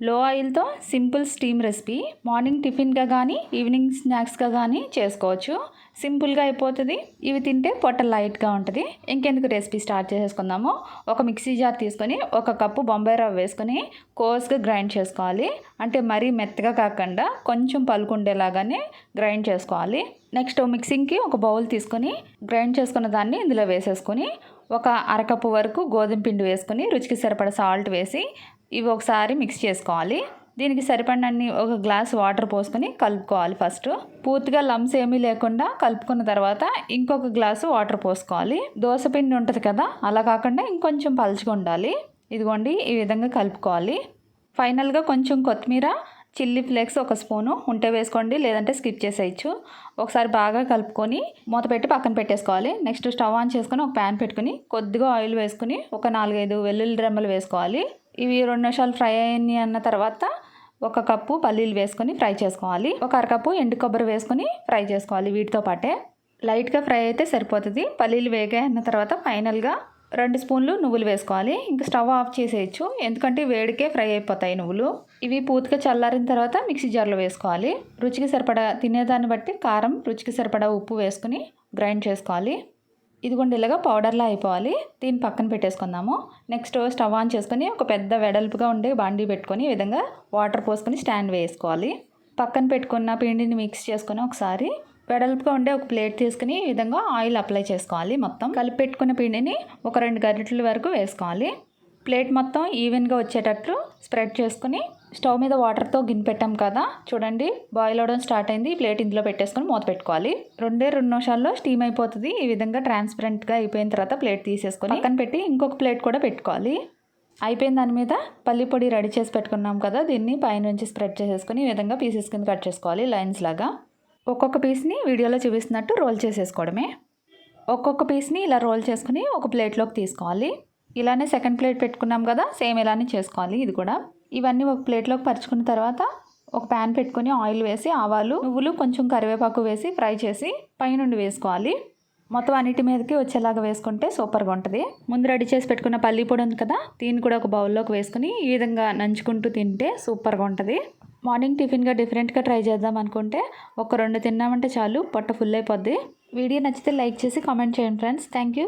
లో ఆయిల్తో simple steam recipe. Morning టిఫిన్గా కానీ ఈవినింగ్ స్నాక్స్గా కానీ చేసుకోవచ్చు. సింపుల్గా అయిపోతుంది. ఇవి తింటే పొట్ట లైట్గా ఉంటుంది. ఇంకెందుకు రెసిపీ స్టార్ట్ చేసేసుకుందాము. ఒక మిక్సీ జార్ తీసుకొని ఒక కప్పు బొంబాయి రవ్వ వేసుకొని కోర్స్గా గ్రైండ్ చేసుకోవాలి. అంటే మరీ మెత్తగా కాకుండా కొంచెం పలుకుండేలాగానే గ్రైండ్ చేసుకోవాలి. నెక్స్ట్ మిక్సింగ్కి ఒక బౌల్ తీసుకొని గ్రైండ్ చేసుకున్న దాన్ని ఇందులో వేసేసుకొని ఒక అరకప్పు వరకు గోధుమ పిండి వేసుకొని రుచికి సరిపడ సాల్ట్ వేసి ఇవి ఒకసారి మిక్స్ చేసుకోవాలి. దీనికి సరిపడినన్ని ఒక గ్లాస్ వాటర్ పోసుకొని కలుపుకోవాలి ఫస్ట్ పూర్తిగా లమ్స్ ఏమీ లేకుండా కలుపుకున్న తర్వాత ఇంకొక గ్లాసు వాటర్ పోసుకోవాలి. దోశ పిండి ఉంటుంది కదా అలా కాకుండా ఇంకొంచెం పలుచగా ఉండాలి. ఇదిగోండి ఈ విధంగా కలుపుకోవాలి. ఫైనల్గా కొంచెం కొత్తిమీర చిల్లీ ఫ్లేక్స్ ఒక స్పూను ఉంటే వేసుకోండి లేదంటే స్కిప్ చేసేయచ్చు. ఒకసారి బాగా కలుపుకొని మూత పెట్టి పక్కన పెట్టేసుకోవాలి. నెక్స్ట్ స్టవ్ ఆన్ చేసుకొని ఒక ప్యాన్ పెట్టుకుని కొద్దిగా ఆయిల్ వేసుకుని ఒక నాలుగైదు వెల్లుల్లి రెమ్మలు వేసుకోవాలి. ఇవి రెండు నిమిషాలు ఫ్రై అయ్యి అన్న తర్వాత ఒక కప్పు పల్లీలు వేసుకొని ఫ్రై చేసుకోవాలి. ఒక అరకప్పు ఎండు కొబ్బరి వేసుకొని ఫ్రై చేసుకోవాలి వీటితో పాటే. లైట్గా ఫ్రై అయితే సరిపోతుంది. పల్లీలు వేగాయి అన్న తర్వాత ఫైనల్గా రెండు స్పూన్లు నువ్వులు వేసుకోవాలి. ఇంకా స్టవ్ ఆఫ్ చేసేయచ్చు. ఎందుకంటే వేడికే ఫ్రై అయిపోతాయి నువ్వులు. ఇవి పూర్తిగా చల్లారిన తర్వాత మిక్సీ జార్లో వేసుకోవాలి. రుచికి సరిపడా తినేదాన్ని బట్టి కారం రుచికి సరిపడా ఉప్పు వేసుకుని గ్రైండ్ చేసుకోవాలి. ఇదిగోండి ఇలాగా పౌడర్లా అయిపోవాలి. దీన్ని పక్కన పెట్టేసుకుందాము. నెక్స్ట్ స్టవ్ ఆన్ చేసుకొని ఒక పెద్ద వెడల్పుగా ఉండే బాండీ పెట్టుకొని ఈ విధంగా వాటర్ పోసుకొని స్టాండ్ వేసుకోవాలి. పక్కన పెట్టుకున్న పిండిని మిక్స్ చేసుకొని ఒకసారి వెడల్పుగా ఉండే ఒక ప్లేట్ తీసుకుని ఈ విధంగా ఆయిల్ అప్లై చేసుకోవాలి మొత్తం. కలిపి పెట్టుకున్న పిండిని ఒక రెండు గరిటెల వరకు వేసుకోవాలి. ప్లేట్ మొత్తం ఈవెన్గా వచ్చేటట్లు స్ప్రెడ్ చేసుకుని స్టవ్ మీద వాటర్తో గిన్నె పెట్టాం కదా. చూడండి బాయిల్ అవడం స్టార్ట్ అయింది. ప్లేట్ ఇందులో పెట్టేసుకొని మూత పెట్టుకోవాలి. రెండే రెండు నిమిషాల్లో స్టీమ్ అయిపోతుంది. ఈ విధంగా ట్రాన్స్పరెంట్గా అయిపోయిన తర్వాత ప్లేట్ తీసేసుకొని పక్కన పెట్టి ఇంకొక ప్లేట్ కూడా పెట్టుకోవాలి. అయిపోయిన దాని మీద పల్లి పొడి రెడీ చేసి పెట్టుకున్నాం కదా. దీన్ని పైనుంచి స్ప్రెడ్ చేసేసుకొని ఈ విధంగా పీసెస్ కింద కట్ చేసుకోవాలి లైన్స్ లాగా. ఒక్కొక్క పీస్ని వీడియోలో చూపిస్తున్నట్టు రోల్ చేసేసుకోవడమే. ఒక్కొక్క పీస్ని ఇలా రోల్ చేసుకుని ఒక ప్లేట్లోకి తీసుకోవాలి. ఇలానే సెకండ్ ప్లేట్ పెట్టుకున్నాం కదా సేమ్ ఇలానే చేసుకోవాలి ఇది కూడా. ఇవన్నీ ఒక ప్లేట్లోకి పరుచుకున్న తర్వాత ఒక ప్యాన్ పెట్టుకొని ఆయిల్ వేసి ఆవాలు నువ్వులు కొంచెం కరివేపాకు వేసి ఫ్రై చేసి పైనుండి వేసుకోవాలి. మొత్తం అన్నిటి మీదకి వచ్చేలాగా వేసుకుంటే సూపర్గా ఉంటుంది. ముందు రెడీ చేసి పెట్టుకున్న పల్లి పొడి ఉంది కదా దీన్ని కూడా ఒక బౌల్లోకి వేసుకుని ఈ విధంగా నంచుకుంటూ తింటే సూపర్గా ఉంటుంది. మార్నింగ్ టిఫిన్గా డిఫరెంట్గా ట్రై చేద్దాం అనుకుంటే ఒక రెండు తిన్నామంటే చాలు పొట్ట ఫుల్ అయిపోద్ది. వీడియో నచ్చితే లైక్ చేసి కామెంట్ చేయండి ఫ్రెండ్స్ థ్యాంక్ యూ